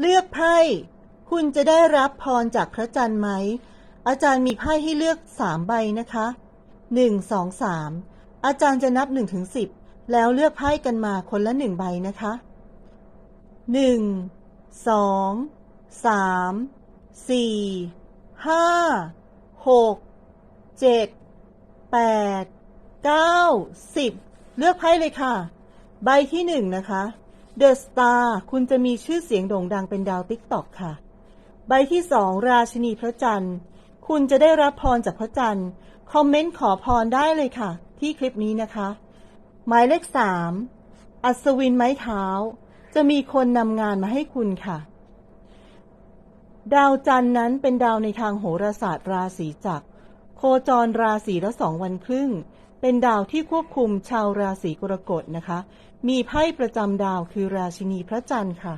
เลือกไพ่ คุณจะได้รับพรจากพระจันทร์ไหม อาจารย์มีไพ่ให้เลือกสามใบนะคะหนึ่งสองสามอาจารย์จะนับหนึ่งถึงสิบแล้วเลือกไพ่กันมาคนละหนึ่งใบนะคะหนึ่งสองสามสี่ห้าหกเจ็ดแปดเก้าสิบเลือกไพ่เลยค่ะ ใบที่หนึ่งนะคะ The Star คุณจะมีชื่อเสียงโด่งดังเป็นดาวติ๊กตอกค่ะ ใบที่สองราชินีพระจันทร์ คุณจะได้รับพรจากพระจันทร์ คอมเมนต์ขอพรได้เลยค่ะ ที่คลิปนี้นะคะ หมายเลขสามอัศวินไม้เท้า จะมีคนนำงานมาให้คุณค่ะ ดาวจันทร์นั้นเป็นดาวในทางโหราศาสตร์ราศีจักรโคจรราศีละสองวันครึ่ง เป็นดาวที่ควบคุมชาวราศีกรกฎนะคะ มีไพ่ประจำดาวคือราชินีพระจันทร์ค่ะ